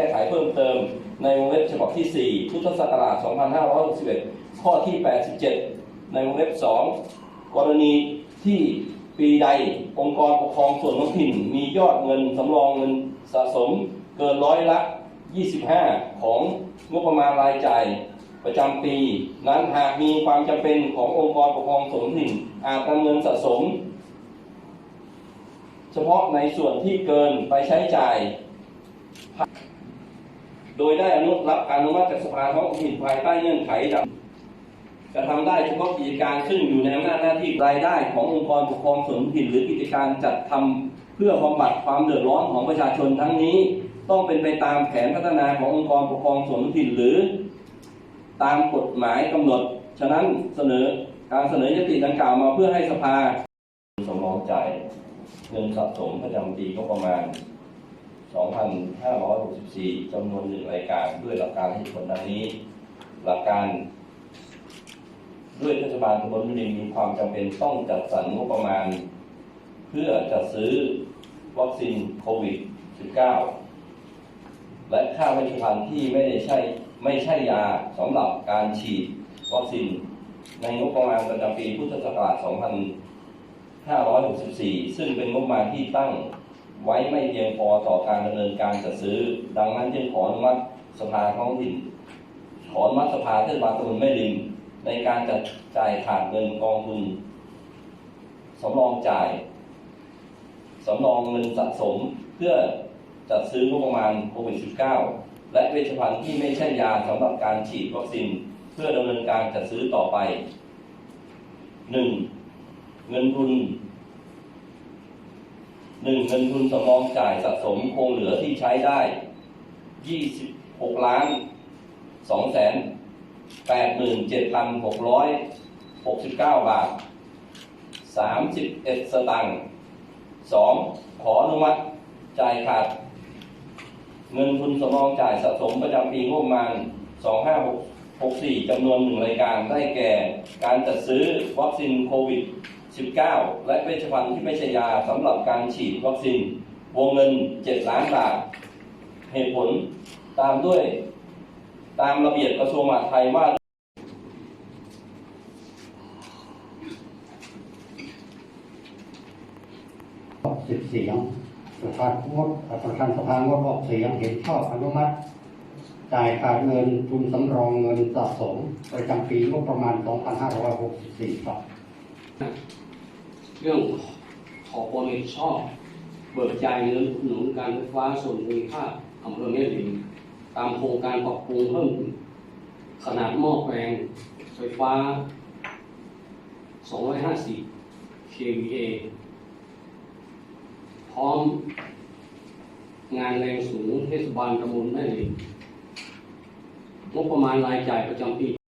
ก้ไขเพิ่มเติมในวงเล็บฉบับที่ 4 พุทธศักราช 2561 ข้อที่ 87 ในวงเล็บ 2 กรณีที่ปีใดองค์กรปกครองส่วนท้องถิ่น มียอดเงินสำรองเงินสะสมเกินร้อยละ 25 ของงบประมาณรายจ่ายประจำปี นั้นหากมีความจำเป็นขององค์กรปกครองส่วนท้องถิ่น อาจนำเงินสะสม เฉพาะในส่วนที่เกินไปใช้จ่าย โดยได้อนุรับการอนุมัติจากสภาท้องถิ่นภายใต้เงื่อนไขดังกระทำได้เฉพาะกิจการซึ่งอยู่ในอำนาจหน้าที่รายได้ขององค์กรปกครองส่วนท้องถิ่นหรือกิจการจัดทำเพื่อบำบัดความเดือดร้อนของประชาชนทั้งนี้ ต้องเป็นไปตามแผนพัฒนาขององค์กรปกครองส่วนท้องถิ่นหรือ ตามกฎหมายกำหนด ฉะนั้นเสนอการเสนอยติดังกล่าวมาเพื่อให้สภาสำรองจ่ายเงินสะสมประจำปีก็ประมาณ 2,564จำนวนหนึ่งรายการด้วยหลักการเหตุผลดังนี้ หลักการ ด้วยเทศบาลตำบลมิรินมีความจำเป็นต้องจัดสรรงบประมาณ เพื่อจัดซื้อวัคซีนโควิด -19 และค่าเวชภัณฑ์ที่ไม่ได้ใช่ไม่ใช่ยาสำหรับการฉีดวัคซีนในงบประมาณประจำปีพุทธศักราช2564 ซึ่งเป็นงบประมาณที่ตั้ง ไว้ไม่เพียงพอต่อการดำเนินการจัดซื้อ ดังนั้นจึงขออนุมัติสภาท้องถิ่น ขออนุมัติสภาเทศบาลตำบลแม่ริม ในการจัดจ่ายขาดเงินกองทุนสำรองจ่ายสำรองเงินสะสมเพื่อจัดซื้องบประมาณโควิด -19 และเวชภัณฑ์ที่ไม่ใช่ยาสำหรับการฉีดวัคซีนเพื่อดำเนินการจัดซื้อต่อไป 1. เงินทุน หนึ่งเงินทุนสำรองจ่ายสะสมคงเหลือที่ใช้ได้26ล้าน2แสน87,669บเก้าบาท31สตางค์ 2. ขออนุมัติจ่ายขาด เงินทุนสำรองจ่ายสะสมประจำปีงบประมาณ2564จำนวนหนึ่งรายการได้แก่ การจัดซื้อวัคซีนโควิด 19 และเวชภัณฑ์ที่ไม่ใช่ยาสำหรับการฉีดวัคซีนวงเงิน 7 ล้านบาท เหตุผลตามด้วย ตามระเบียบกระทรวงมหาดไทยว่าสิบเสียงประธานงดประธานสภางดออกเสียงเห็นชอบอนุมัติ จ่ายขาดเงินทุนสำรองเงินสะสม ประจำปีงบประมาณ 2564ครับ เรื่องขอความเห็นชอบ เบิกจ่ายเงินหนุนการไฟฟ้าส่วนภูมิภาคอำเภอแม่ริมตามโครงการปรับปรุงเพิ่มขนาดหม้อแปลงไฟฟ้า 250 kVA พร้อมงานแรงสูงเทศบาลตำบลแม่ริมงบประมาณรายจ่ายประจำปี